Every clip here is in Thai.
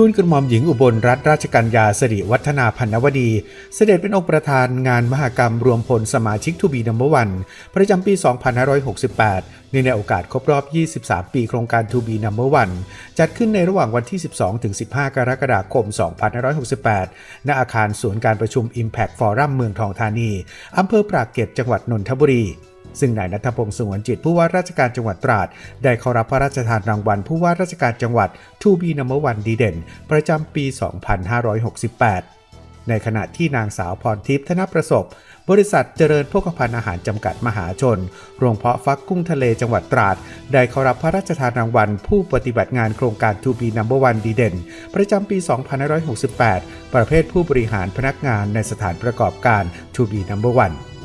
ทูลกระหม่อมหญิงอุบลรัตนราชกัญญาสิริวัฒนาพันนวดี เสด็จเป็นองค์ประธานงานมหกรรมรวมพลสมาชิกทูบีนัมเบอร์วันประจำปี 2568 ในในโอกาสครบรอบ 23 ปีโครงการทูบีนัมเบอร์วันจัดขึ้นในระหว่างวันที่ 12 ถึง 15 กรกฎาคม 2568 ณ อาคารศูนย์การประชุม Impact Forum เมืองทองธานีอำเภอปรากเกร็ดจังหวัดนนทบุรี ซึ่งนายนัทพงศ์สงวนจิตผู้ว่าราชการจังหวัดตราด ได้เข้ารับพระราชทานรางวัลผู้ว่าราชการจังหวัดทูบีนัมเบอร์วันดีเด่น ประจำปี 2568ในขณะที่นางสาวพรทิพย์ธนประสบบริษัทเจริญโภคภัณฑ์อาหารจำกัดมหาชน โรงเพาะฟักกุ้งทะเลจังหวัดตราด ได้เข้ารับพระราชทานรางวัล ผู้ปฏิบัติงานโครงการทูบีนัมเบอร์วันดีเด่น ประจำปี 2568 ประเภทผู้บริหารพนักงานในสถานประกอบการทูบีนัมเบอร์วัน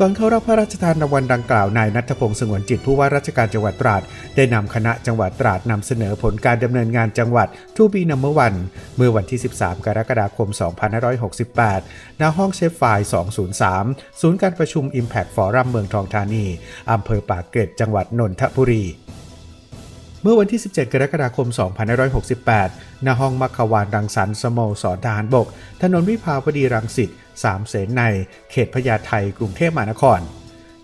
ก่อนเข้ารับพระราชทานรางวัลดังกล่าวนายนัทพงศ์สงวนจิตผู้ว่าราชการจังหวัดตราด ได้นำคณะจังหวัดตราดนำเสนอผลการดำเนินงานจังหวัดทูบีนัมเบอร์วันเมื่อวันที่ 13 กรกฎาคม 2568 ณ ห้องเชฟไฟล์203 ศูนย์การประชุม Impact Forum เมืองทองธานีอำเภอปากเกร็ดจังหวัดนนทบุรีเมื่อวันที่ 17 กรกฎาคม 2568 ณ ห้องมัคควานรังสรรค์สโมสรทหารบก ถนนวิภาวดีรังสิต สามเสนในเขตพญาไทกรุงเทพมหานคร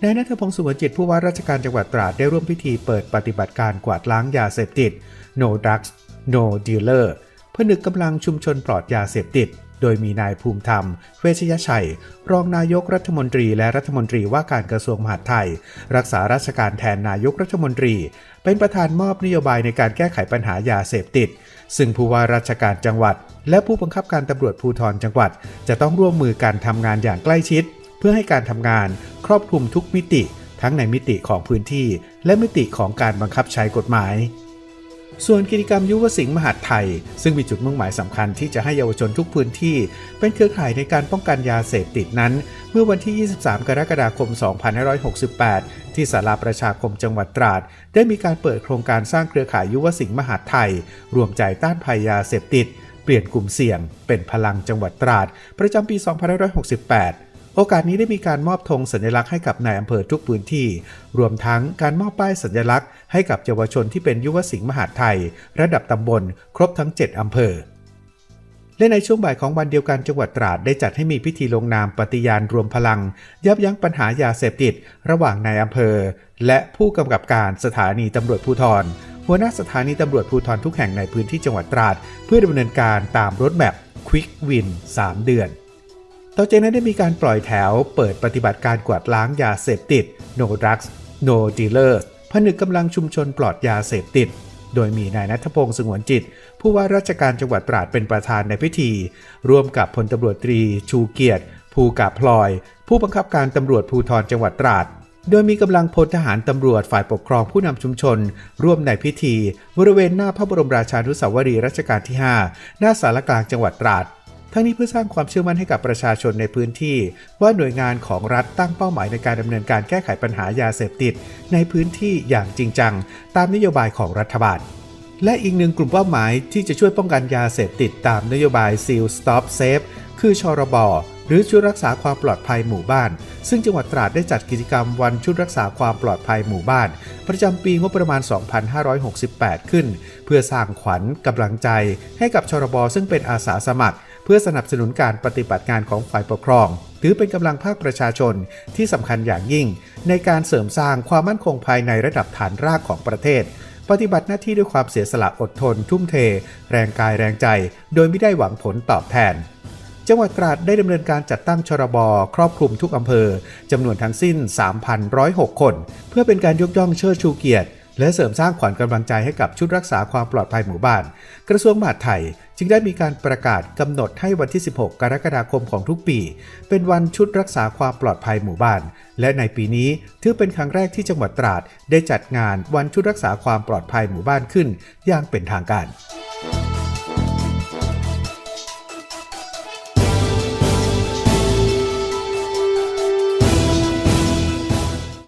นายนัทพงศ์สุวรรณจิตผู้ว่าราชการจังหวัดตราดได้ร่วมพิธีเปิดปฏิบัติการกวาดล้างยาเสพติด No Drugs No Dealer ผนึกกำลังชุมชนปลอดยาเสพติด โดยมีนายภูมิธรรม เวชยชัย รองนายกรัฐมนตรีและรัฐมนตรีว่าการกระทรวงมหาดไทย รักษาราชการแทนนายกรัฐมนตรี เป็นประธานมอบนโยบายในการแก้ไขปัญหายาเสพติด ซึ่งผู้ว่าราชการจังหวัด และผู้บังคับการตำรวจภูธรจังหวัด จะต้องร่วมมือกันทำงานอย่างใกล้ชิด เพื่อให้การทำงานครอบคลุมทุกมิติ ทั้งในมิติของพื้นที่ และมิติของการบังคับใช้กฎหมาย ส่วนกิจกรรมยุวสิงห์มหาดไทย ซึ่งมีจุดมุ่งหมายสำคัญที่จะให้เยาวชนทุกพื้นที่ เป็นเครือข่ายในการป้องกันยาเสพติดนั้น เมื่อวันที่ 23 กรกฎาคม 2568 ที่ศาลาประชาคมจังหวัดตราด ได้มีการเปิดโครงการสร้างเครือข่ายยุวสิงห์มหาดไทย รวมใจต้านภัยยาเสพติด เปลี่ยนกลุ่มเสี่ยง เป็นพลังจังหวัดตราด ประจำปี 2568 โอกาสนี้ได้มีการมอบธงสัญลักษณ์ให้กับนายอำเภอทุกพื้นที่ รวมทั้งการมอบป้ายสัญลักษณ์ให้กับเยาวชนที่เป็นยุวสิงห์มหาไทย ระดับตำบล ครบทั้ง 7 อำเภอและในช่วงบ่ายของวันเดียวกันจังหวัดตราดได้จัดให้มีพิธีลงนามปฏิญาณรวมพลัง ยับยั้งปัญหายาเสพติด ระหว่างนายอำเภอ และผู้กำกับการสถานีตำรวจภูธรหัวหน้าสถานีตำรวจภูธรทุกแห่งในพื้นที่จังหวัดตราด เพื่อดำเนินการตามรถแมพ Quick Win 3เดือน ต่อจากนั้นได้มีการปล่อยแถวเปิดปฏิบัติการกวาดล้างยาเสพติด No Drugs No Dealers ผนึกกำลังชุมชนปลอดยาเสพติด โดยมีนายนัทพงศ์สงวนจิต ผู้ว่าราชการจังหวัดตราดเป็นประธานในพิธี ร่วมกับพลตำรวจตรีชูเกียรติ ภูกาพลอย ผู้บังคับการตำรวจภูธรจังหวัดตราดโดยมีกำลังพลทหารตำรวจฝ่ายปกครองผู้นำชุมชน ร่วมในพิธี บริเวณหน้าพระบรมราชานุสาวรีย์รัชกาลที่ 5 หน้าสารกลางจังหวัดตราด ทั้งนี้เพื่อสร้างความเชื่อมั่นให้กับประชาชนในพื้นที่ ว่าหน่วยงานของรัฐตั้งเป้าหมายในการดำเนินการแก้ไขปัญหายาเสพติด ในพื้นที่อย่างจริงจัง ตามนโยบายของรัฐบาล และอีกหนึ่งกลุ่มเป้าหมายที่จะช่วยป้องกันยาเสพติดตามนโยบาย Seal Stop Safe คือชรบหรือชุดรักษาความปลอดภัยหมู่บ้าน ซึ่งจังหวัดตราดได้จัดกิจกรรมวันชุดรักษาความปลอดภัยหมู่บ้าน ประจำปีงบประมาณ 2568 ขึ้น เพื่อสร้างขวัญกำลังใจให้กับชรบซึ่งเป็นอาสาสมัคร พื่อสนับสนุนการปฏิบัติงานของฝ่ายปกครอง ถือเป็นกำลังภาคประชาชนที่สำคัญอย่างยิ่ง ในการเสริมสร้างความมั่นคงภายในระดับฐานรากของประเทศ ปฏิบัติหน้าที่ด้วยความเสียสละอดทน ทุ่มเท แรงกายแรงใจ โดยไม่ได้หวังผลตอบแทนจังหวัดตราดได้ดำเนินการจัดตั้งชรบครอบคลุมทุกอำเภอจำนวนทั้งสิ้น 3,106 คน เพื่อเป็นการยกย่องเชิดชูเกียรติ และเสริมสร้างขวัญกำลังใจให้กับชุดรักษาความปลอดภัยหมู่บ้าน กระทรวงมหาดไทย จึงได้มีการประกาศกำหนดให้วันที่ 16 กรกฎาคมของทุกปี เป็นวันชุดรักษาความปลอดภัยหมู่บ้าน และในปีนี้ถือเป็นครั้งแรกที่จังหวัดตราด ได้จัดงานวันชุดรักษาความปลอดภัยหมู่บ้านขึ้น อย่างเป็นทางการ